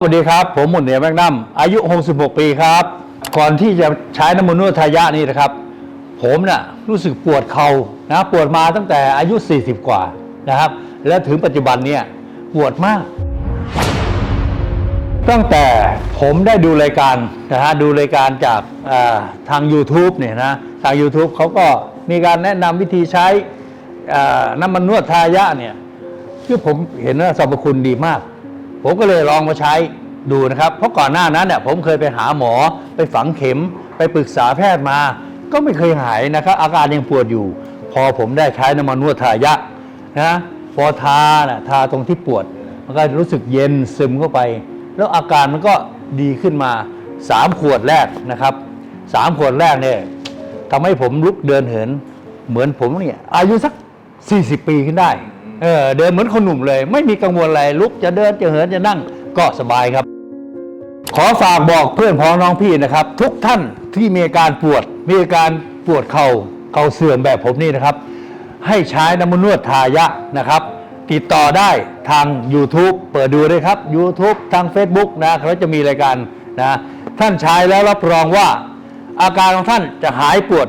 สวัสดีครับ ผมหมุนเหนียวแมกนัมอายุ 66 ปีครับ ก่อนที่จะใช้น้ำมันนวดทายะนี่นะครับ ผมน่ะรู้สึกปวดเข่านะปวดมาตั้งแต่อายุ 40 กว่านะครับ แล้วถึงปัจจุบันเนี่ยปวดมาก ตั้งแต่ผมได้ดูรายการนะฮะดูรายการจากทาง YouTube เนี่ยนะทาง YouTube เขาก็มีการแนะนำวิธีใช้น้ำมันนวดทายะเนี่ยคือผมเห็นว่าสรรพคุณดีมาก ผมก็เลยลองมาใช้ดูนะครับ เพราะก่อนหน้านั้นเนี่ยผมเคยไปหาหมอไปฝังเข็มไปปรึกษาแพทย์มา ก็ไม่เคยหายนะครับ อาการยังปวดอยู่ พอผมได้ใช้น้ำมันนวดทายะนะพอทาน่ะทาตรงที่ปวด มันก็รู้สึกเย็นซึมเข้าไป แล้วอาการมันก็ดีขึ้นมาสามขวดแรกนะครับสามขวดแรกเนี่ยทำให้ผมลุกเดินเหิน เหมือนผมเนี่ยอายุสัก 40 ปีขึ้นได้ เออเดินเหมือนคนหนุ่มเลย ไม่มีกังวลอะไรลุกจะเดินจะเหินจะนั่งก็สบายครับ ขอฝากบอกเพื่อนพ้องน้องพี่นะครับ ทุกท่านที่มีอาการปวด มีอาการปวดเข่าเข่าเสื่อมแบบผมนี่นะครับ ให้ใช้น้ำมันนวดทายะนะครับ ติดต่อได้ทาง YouTube เปิดดูเลยครับ YouTube ทาง Facebook นะเขาจะมีรายการนะท่านใช้แล้วรับรองว่า อาการของท่านจะหายปวด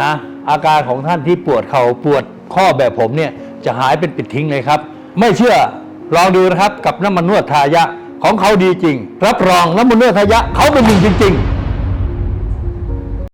นะอาการของท่านที่ปวดเข่าปวดข้อแบบผมเนี่ย จะหายเป็นปิดทิ้งเลยครับ ไม่เชื่อลองดูนะครับกับน้ำมันนวดทายะของเขาดีจริง รับรองน้ำมันนวดทายะเขาเป็นหนึ่งจริง ๆ